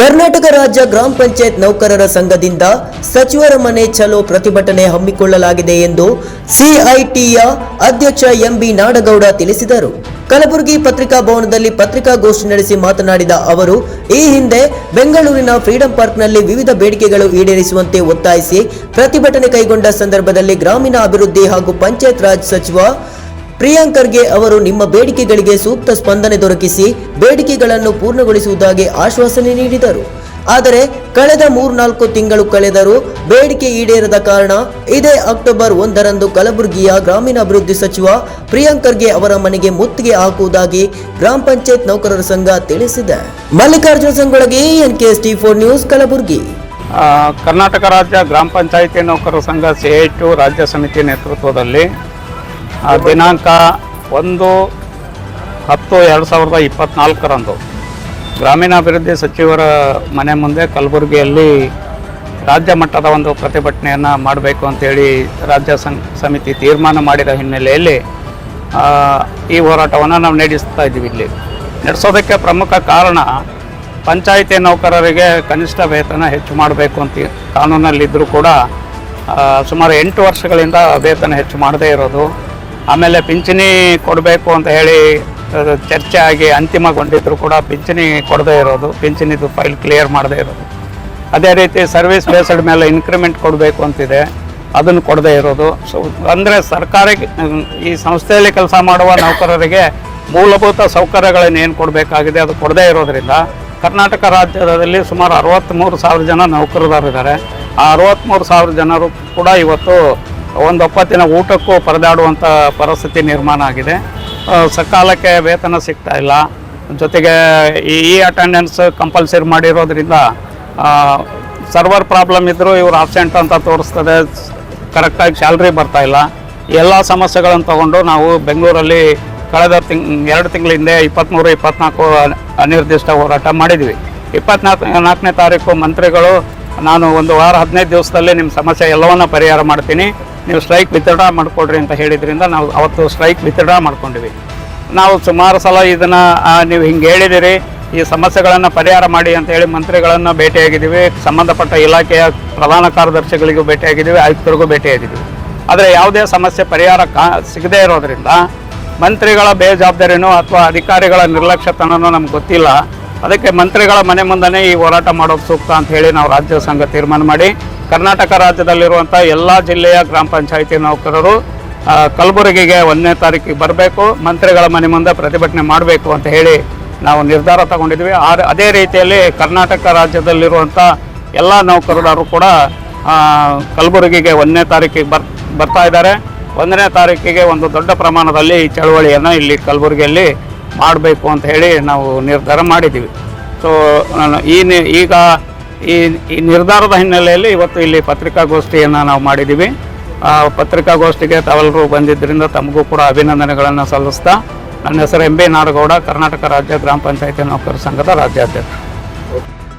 ಕರ್ನಾಟಕ ರಾಜ್ಯ ಗ್ರಾಮ ಪಂಚಾಯತ್ ನೌಕರರ ಸಂಘದಿಂದ ಸಚಿವರ ಮನೆ ಚಲೋ ಪ್ರತಿಭಟನೆ ಹಮ್ಮಿಕೊಳ್ಳಲಾಗಿದೆ ಎಂದು ಸಿಐಟಿಯ ಅಧ್ಯಕ್ಷ ಎಂಬಿ ನಾಡಗೌಡ ತಿಳಿಸಿದರು. ಕಲಬುರಗಿ ಪತ್ರಿಕಾ ಭವನದಲ್ಲಿ ಪತ್ರಿಕಾಗೋಷ್ಠಿ ನಡೆಸಿ ಮಾತನಾಡಿದ ಅವರು, ಈ ಹಿಂದೆ ಬೆಂಗಳೂರಿನ ಫ್ರೀಡಂ ಪಾರ್ಕ್ನಲ್ಲಿ ವಿವಿಧ ಬೇಡಿಕೆಗಳು ಈಡೇರಿಸುವಂತೆ ಒತ್ತಾಯಿಸಿ ಪ್ರತಿಭಟನೆ ಕೈಗೊಂಡ ಸಂದರ್ಭದಲ್ಲಿ ಗ್ರಾಮೀಣ ಅಭಿವೃದ್ಧಿ ಹಾಗೂ ಪಂಚಾಯತ್ ರಾಜ್ ಸಚಿವ ಪ್ರಿಯಾಂಕ್ ಖರ್ಗೆ ಅವರು ನಿಮ್ಮ ಬೇಡಿಕೆಗಳಿಗೆ ಸೂಕ್ತ ಸ್ಪಂದನೆ ದೊರಕಿಸಿ ಬೇಡಿಕೆಗಳನ್ನು ಪೂರ್ಣಗೊಳಿಸುವುದಾಗಿ ಆಶ್ವಾಸನೆ ನೀಡಿದರು. ಆದರೆ ಕಳೆದ ಮೂರ್ನಾಲ್ಕು ತಿಂಗಳು ಕಳೆದರೂ ಬೇಡಿಕೆ ಈಡೇರದ ಕಾರಣ ಇದೇ ಅಕ್ಟೋಬರ್ ಒಂದರಂದು ಕಲಬುರಗಿಯ ಗ್ರಾಮೀಣಾಭಿವೃದ್ಧಿ ಸಚಿವ ಪ್ರಿಯಾಂಕರ್ಗೆ ಅವರ ಮನೆಗೆ ಮುತ್ತಿಗೆ ಹಾಕುವುದಾಗಿ ಗ್ರಾಮ ಪಂಚಾಯತ್ ನೌಕರರ ಸಂಘ ತಿಳಿಸಿದೆ. Mallikarjuna Sangolage NKS T four news, Kalaburagi. Karnataka ರಾಜ್ಯ ಗ್ರಾಮ ಪಂಚಾಯಿತಿ ನೌಕರರ ಸಂಘ ಸಿಐಟು ರಾಜ್ಯ ಸಮಿತಿ ನೇತೃತ್ವದಲ್ಲಿ ದಿನಾಂಕ ಒಂದು ಹತ್ತು ಎರಡು ಸಾವಿರದ ಇಪ್ಪತ್ತ್ನಾಲ್ಕರಂದು ಗ್ರಾಮೀಣಾಭಿವೃದ್ಧಿ ಸಚಿವರ ಮನೆ ಮುಂದೆ ಕಲಬುರಗಿಯಲ್ಲಿ ರಾಜ್ಯ ಮಟ್ಟದ ಒಂದು ಪ್ರತಿಭಟನೆಯನ್ನು ಮಾಡಬೇಕು ಅಂತೇಳಿ ರಾಜ್ಯ ಸಮಿತಿ ತೀರ್ಮಾನ ಮಾಡಿದ ಹಿನ್ನೆಲೆಯಲ್ಲಿ ಆ, ಈ ಹೋರಾಟವನ್ನು ನಾವು ನಡೆಸ್ತಾ ಇದ್ದೀವಿ ಇಲ್ಲಿ. ನಡೆಸೋದಕ್ಕೆ ಪ್ರಮುಖ ಕಾರಣ ಪಂಚಾಯಿತಿ ನೌಕರರಿಗೆ ಕನಿಷ್ಠ ವೇತನ ಹೆಚ್ಚು ಮಾಡಬೇಕು ಅಂತ ಕಾನೂನಲ್ಲಿದ್ದರೂ ಕೂಡ ಸುಮಾರು ಎಂಟು ವರ್ಷಗಳಿಂದ ವೇತನ ಹೆಚ್ಚು ಮಾಡದೇ ಇರೋದು. ಆಮೇಲೆ ಪಿಂಚಣಿ ಕೊಡಬೇಕು ಅಂತ ಹೇಳಿ ಚರ್ಚೆ ಆಗಿ ಅಂತಿಮಗೊಂಡಿದ್ರು ಕೂಡ ಪಿಂಚಣಿ ಕೊಡದೇ ಇರೋದು, ಪಿಂಚಣಿದು ಫೈಲ್ ಕ್ಲಿಯರ್ ಮಾಡದೇ ಇರೋದು. ಅದೇ ರೀತಿ ಸರ್ವಿಸ್ ಬೇಸ್ಡ್ ಮೇಲೆ ಇನ್ಕ್ರಿಮೆಂಟ್ ಕೊಡಬೇಕು ಅಂತಿದೆ, ಅದನ್ನು ಕೊಡದೇ ಇರೋದು. ಸೊ ಅಂದರೆ ಸರ್ಕಾರಕ್ಕೆ ಈ ಸಂಸ್ಥೆಯಲ್ಲಿ ಕೆಲಸ ಮಾಡುವ ನೌಕರರಿಗೆ ಮೂಲಭೂತ ಸೌಕರ್ಯಗಳನ್ನು ಏನು ಕೊಡಬೇಕಾಗಿದೆ ಅದು ಕೊಡದೇ ಇರೋದರಿಂದ, ಕರ್ನಾಟಕ ರಾಜ್ಯದಲ್ಲಿ ಸುಮಾರು ಅರವತ್ತ್ಮೂರು ಸಾವಿರ ಜನ ನೌಕರದಾರಿದ್ದಾರೆ ಆ ಅರವತ್ತ್ಮೂರು ಸಾವಿರ ಜನರು ಕೂಡ ಇವತ್ತು ಒಂದು ಒಪ್ಪತ್ತಿನ ಊಟಕ್ಕೂ ಪರದಾಡುವಂಥ ಪರಿಸ್ಥಿತಿ ನಿರ್ಮಾಣ ಆಗಿದೆ. ಸಕಾಲಕ್ಕೆ ವೇತನ ಸಿಗ್ತಾ ಇಲ್ಲ. ಜೊತೆಗೆ ಈ ಅಟೆಂಡೆನ್ಸ್ ಕಂಪಲ್ಸರಿ ಮಾಡಿರೋದ್ರಿಂದ ಸರ್ವರ್ ಪ್ರಾಬ್ಲಮ್ ಇದ್ದರೂ ಇವರು ಆಬ್ಸೆಂಟ್ ಅಂತ ತೋರಿಸ್ತದೆ. ಕರೆಕ್ಟಾಗಿ ಸ್ಯಾಲ್ರಿ ಬರ್ತಾ ಇಲ್ಲ. ಎಲ್ಲ ಸಮಸ್ಯೆಗಳನ್ನು ತಗೊಂಡು ನಾವು ಬೆಂಗಳೂರಲ್ಲಿ ಕಳೆದ ತಿಂಗ್, ಎರಡು ತಿಂಗಳ ಹಿಂದೆ ಇಪ್ಪತ್ತ್ಮೂರು ಇಪ್ಪತ್ನಾಲ್ಕು ಅನಿರ್ದಿಷ್ಟ ಹೋರಾಟ ಮಾಡಿದ್ವಿ. ಇಪ್ಪತ್ನಾಲ್ಕು ನಾಲ್ಕನೇ ತಾರೀಕು ಮಂತ್ರಿಗಳು, ನಾನು ಒಂದು ವಾರ ಹದಿನೈದು ದಿವಸದಲ್ಲಿ ನಿಮ್ಮ ಸಮಸ್ಯೆ ಎಲ್ಲವನ್ನ ಪರಿಹಾರ ಮಾಡ್ತೀನಿ. ನೀವು ಸ್ಟ್ರೈಕ್ ವಿತ್ಡ್ರಾ ಮಾಡಿಕೊಡ್ರಿ ಅಂತ ಹೇಳಿದ್ರಿಂದ ನಾವು ಅವತ್ತು ಸ್ಟ್ರೈಕ್ ವಿತ್ಡ್ರಾ ಮಾಡ್ಕೊಂಡಿವಿ. ನಾವು ಸುಮಾರು ಸಲ ಇದನ್ನು ನೀವು ಹಿಂಗೆ ಹೇಳಿದಿರಿ, ಈ ಸಮಸ್ಯೆಗಳನ್ನು ಪರಿಹಾರ ಮಾಡಿ ಅಂತ ಹೇಳಿ ಮಂತ್ರಿಗಳನ್ನು ಭೇಟಿಯಾಗಿದ್ದೀವಿ, ಸಂಬಂಧಪಟ್ಟ ಇಲಾಖೆಯ ಪ್ರಧಾನ ಕಾರ್ಯದರ್ಶಿಗಳಿಗೂ ಭೇಟಿಯಾಗಿದ್ದೀವಿ, ಆಯುಕ್ತರಿಗೂ ಭೇಟಿಯಾಗಿದ್ದೀವಿ. ಆದರೆ ಯಾವುದೇ ಸಮಸ್ಯೆ ಪರಿಹಾರ ಕಾ, ಸಿಗದೇ ಇರೋದರಿಂದ ಮಂತ್ರಿಗಳ ಬೇಜವಾಬ್ದಾರಿನೋ ಅಥವಾ ಅಧಿಕಾರಿಗಳ ನಿರ್ಲಕ್ಷ್ಯತನೋ ನಮ್ಗೆ ಗೊತ್ತಿಲ್ಲ. ಅದಕ್ಕೆ ಮಂತ್ರಿಗಳ ಮನೆ ಮುಂದನೇ ಈ ಹೋರಾಟ ಮಾಡೋದು ಸೂಕ್ತ ಅಂತ ಹೇಳಿ ನಾವು ರಾಜ್ಯ ಸಂಘ ತೀರ್ಮಾನ ಮಾಡಿ ಕರ್ನಾಟಕ ರಾಜ್ಯದಲ್ಲಿರುವಂಥ ಎಲ್ಲ ಜಿಲ್ಲೆಯ ಗ್ರಾಮ ಪಂಚಾಯಿತಿ ನೌಕರರು ಕಲಬುರಗಿಗೆ ಒಂದನೇ ತಾರೀಕಿಗೆ ಬರಬೇಕು, ಮಂತ್ರಿಗಳ ಮನೆ ಮುಂದೆ ಪ್ರತಿಭಟನೆ ಮಾಡಬೇಕು ಅಂತ ಹೇಳಿ ನಾವು ನಿರ್ಧಾರ ತಗೊಂಡಿದ್ವಿ. ಅದೇ ರೀತಿಯಲ್ಲಿ ಕರ್ನಾಟಕ ರಾಜ್ಯದಲ್ಲಿರುವಂಥ ಎಲ್ಲ ನೌಕರರು ಕೂಡ ಕಲಬುರಗಿಗೆ ಒಂದನೇ ತಾರೀಕಿಗೆ ಬರ್, ಬರ್ತಾ ಇದ್ದಾರೆ. ಒಂದನೇ ತಾರೀಕಿಗೆ ಒಂದು ದೊಡ್ಡ ಪ್ರಮಾಣದಲ್ಲಿ ಈ ಚಳವಳಿಯನ್ನು ಇಲ್ಲಿ ಕಲಬುರಗಿಯಲ್ಲಿ ಮಾಡಬೇಕು ಅಂತ ಹೇಳಿ ನಾವು ನಿರ್ಧಾರ ಮಾಡಿದ್ದೀವಿ. ಸೊ ನಾನು ಈ ಈಗ ಈ ಈ ನಿರ್ಧಾರದ ಹಿನ್ನೆಲೆಯಲ್ಲಿ ಇವತ್ತು ಇಲ್ಲಿ ಪತ್ರಿಕಾಗೋಷ್ಠಿಯನ್ನು ನಾವು ಮಾಡಿದ್ದೀವಿ. ಪತ್ರಿಕಾಗೋಷ್ಠಿಗೆ ತಾವೆಲ್ಲರೂ ಬಂದಿದ್ದರಿಂದ ತಮಗೂ ಕೂಡ ಅಭಿನಂದನೆಗಳನ್ನು ಸಲ್ಲಿಸ್ತಾ, ನನ್ನ ಹೆಸರು ಎಂ ಬಿ ನಾಡಗೌಡ, ಕರ್ನಾಟಕ ರಾಜ್ಯ ಗ್ರಾಮ ಪಂಚಾಯತಿ ನೌಕರ ಸಂಘದ ರಾಜ್ಯಾಧ್ಯಕ್ಷ.